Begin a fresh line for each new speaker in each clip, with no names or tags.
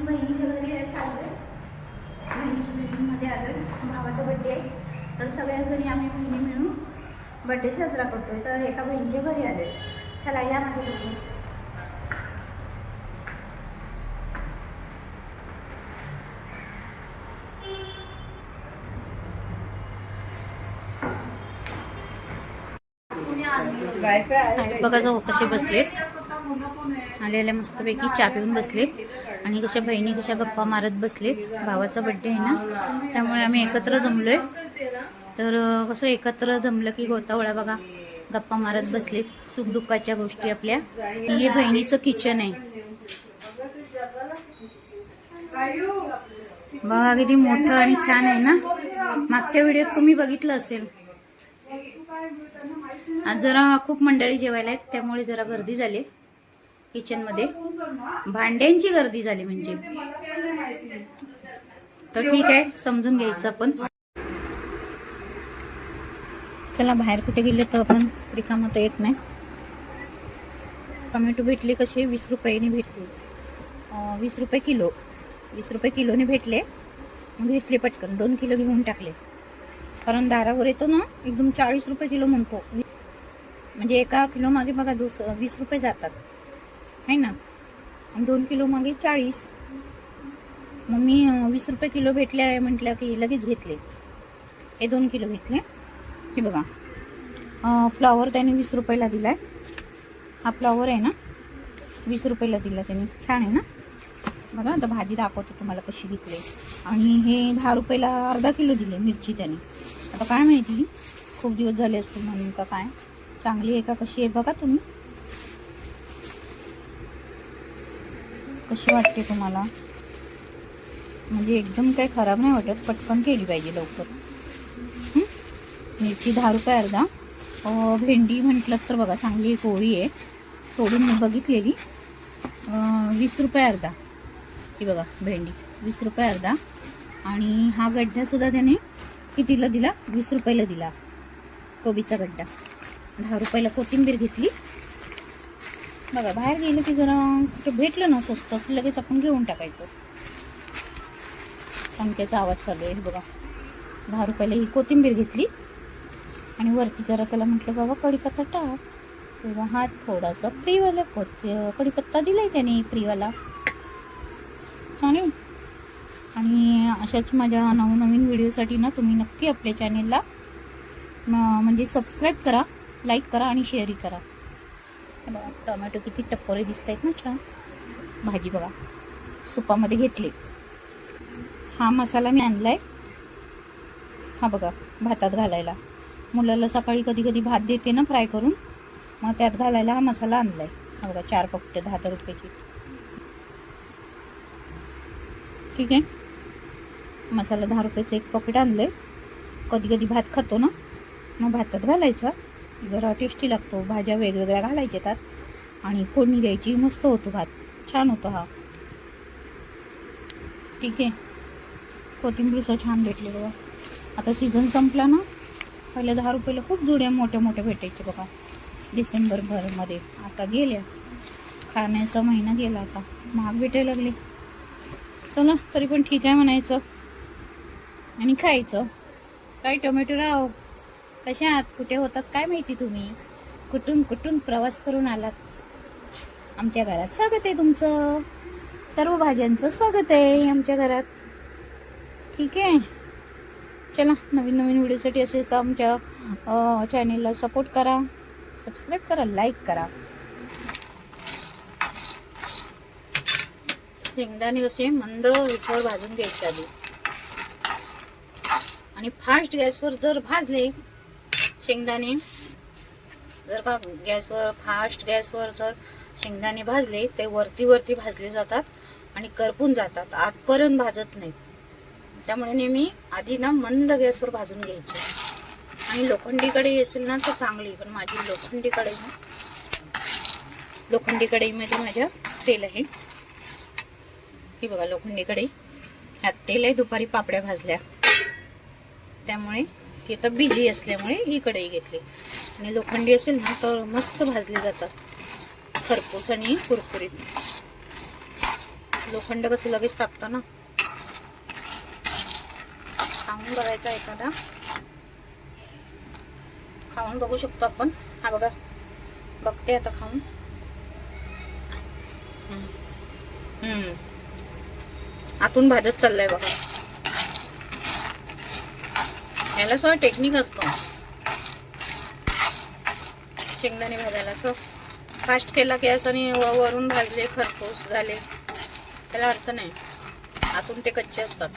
आम्ही बहिणीच्या घरी गेलं चाललो आहे. बहिणीच्या बहिणीमध्ये आलो भावाचा बड्डे आहे. तर सगळ्या जणी आम्ही बहिणी मिळून बड्डे साजरा करतो आहे तर एका बहिणीच्या घरी आलो चला या माझ्या बघा जाऊ कसे बसलेत. आलेल्या मस्तपैकी चहा पिऊन बसलेत. आणि कशा बहिणी कशा गप्पा मारत बसलेत भावाचा बड्डे आहे ना त्यामुळे आम्ही एकत्र जमलोय. तर कसं एकत्र जमलं की गोतावळा बघा गप्पा मारत बसलेत सुखदुःखाच्या गोष्टी आपल्या. हे बहिणीचं किचन आहे. बघा किती मोठं आणि छान आहे ना? मागच्या व्हिडिओत तुम्ही बघितलं असेल. आज जरा खूप मंडळी जेवायला आहेत त्यामुळे जरा गर्दी झाली किचनमध्ये भांड्यांची गर्दी झाली म्हणजे. तर ठीक आहे समजून घ्यायचं आपण. चला बाहेर कुठे गेले तर आपण रिकामा तर येत नाही. टोमॅटो भेटले कसे? वीस रुपयाने भेटले. वीस रुपये किलो. वीस रुपये किलोने भेटले. मग घेतले पटकन. दोन किलो घेऊन टाकले. कारण दारावर येतो ना एकदम चाळीस रुपये किलो म्हणतो. म्हणजे एका किलो मागे बघा दुस वीस रुपये जातात. आहे ना. आणि दोन किलो मागे चाळीस. मग मी वीस रुपये किलो भेटले आहे म्हटलं की लगेच घेतले. हे दोन किलो घेतले. हे बघा. फ्लॉवर त्याने वीस रुपयाला आहे हा फ्लॉवर आहे ना. वीस रुपयाला दिला त्याने. छान आहे ना. बघा आता भाजी दाखवते तुम्हाला कशी घेतली. आणि हे दहा रुपयाला अर्धा किलो दिले मिरची त्याने. आता काय माहिती? खूप दिवस झाले असतील म्हणून का काय? चांगली आहे का कशी आहे? बघा तुम्ही. कशी वाटते तुम्हाला? म्हणजे एकदम काही खराब नाही वाटत पटकन केली पाहिजे लवकर. मिरची दहा रुपये अर्धा. भेंडी म्हटलं तर बघा चांगली कोळी आहे. तोडून मी बघितलेली. वीस रुपये अर्धा. ही बघा भेंडी. वीस रुपये अर्धा. आणि हा गड्ढासुद्धा त्याने कितीला दिला? वीस रुपयाला दिला. कोबीचा गड्डा दहा रुपयाला कोथिंबीर घेतली. बघा बाहेर गेलं की जरा कुठे भेटलं ना स्वस्त की लगेच आपण घेऊन टाकायचं. पंख्याचा आवाज चालू आहे बघा. दहा रुपयाला ही कोथिंबीर घेतली. आणि वरती जरा त्याला म्हटलं बाबा कढीपत्ता टाक. तेव्हा हा थोडासा फ्रीवाला कोथ कढीपत्ता आहे त्याने फ्रीवाला चालेल आणि अशाच माझ्या नवनवीन व्हिडिओसाठी ना तुम्ही नक्की आपल्या चॅनेलला म्हणजे सबस्क्राईब करा लाईक करा आणि शेअरही करा. बघा टोमॅटो किती टप्पोरे दिसत आहेत ना छान. भाजी बघा सुपामध्ये घेतली. हा मसाला मी आणला आहे हा बघा भातात घालायला. मुलाला सकाळी कधी कधी भात देते ना फ्राय करून. मग त्यात घालायला हा मसाला आणलाय. हा बघा चार पकट दहा दहा रुपयाची. ठीक आहे. मसाला दहा रुपयाचं एक पॉकेट आणलं आहे कधी कधी भात खातो ना. मग भातात घालायचा. जरा टेस्टी लागतो. भाज्या वेगवेगळ्या घालायच्या त्यात. आणि फोडणी द्यायची. मस्त होतो भात. छान होतो हा. ठीक आहे. कोथिंबीरचं छान भेटले बघा. आता सीझन संपला ना. पहिले दहा रुपयाला खूप जुड्या मोठ्या मोठ्या भेटायचे बघा. डिसेंबरभरमध्ये आता गेल्या. खाण्याचा महिना गेला आता. महाग भेटायला लागले. चला तरी पण ठीक आहे म्हणायचं. आणि खायचं. काय टोमॅटो राव? कशा आहात? कुठे होतात? काय माहिती तुम्ही? कुठून कुठून प्रवास करून आलात? आमच्या घरात स्वागत आहे तुमचं. सर्व भाज्यांचं स्वागत आहे आमच्या घरात. ठीक आहे. चला नवीन नवीन व्हिडिओसाठी असेच आमच्या चॅनेलला सपोर्ट करा. सबस्क्राईब करा लाईक करा. शेंगदाणे कसे मंद विठवर भाजून घ्यायचे आधी. आणि फास्ट गॅसवर जर भाजले शेंगदाणे. जर का गॅसवर फास्ट गॅसवर जर शेंगदाणे भाजले ते वरती वरती भाजले जातात आणि करपून जातात. आतपर्यंत भाजत नाही त्यामुळे नेहमी आधी ना मंद गॅसवर भाजून घ्यायचे. आणि लोखंडी कढई असेल ना तर चांगली. पण माझी लोखंडी कढई ना लोखंडी कढईमध्ये म्हणजे माझ्या तेल आहे. ही बघा लोखंडी कढई ह्यात तेल आहे दुपारी पापड्या भाजल्या. त्यामुळे ती आता बिजी असल्यामुळे ही कढई घेतली. आणि लोखंडी असेल ना तर मस्त भाजले जातात. खरपूस आणि कुरकुरीत. लोखंड कसं लगेच टाकतं ना. खाऊन बघायचा एखादा. खाऊन बघू शकतो आपण. हा बघा. बघते आता खाऊन. आतून भाजत चाललंय बघा. याला सो टेक्निक असतो. शेंगदाणे भाजायला सो फास्ट केला की असं आणि वरून भाजले खरपूस झाले. त्याला अर्थ नाही. आतून ते कच्चे असतात.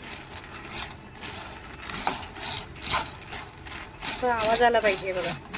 असा आवाज आला पाहिजे बघा.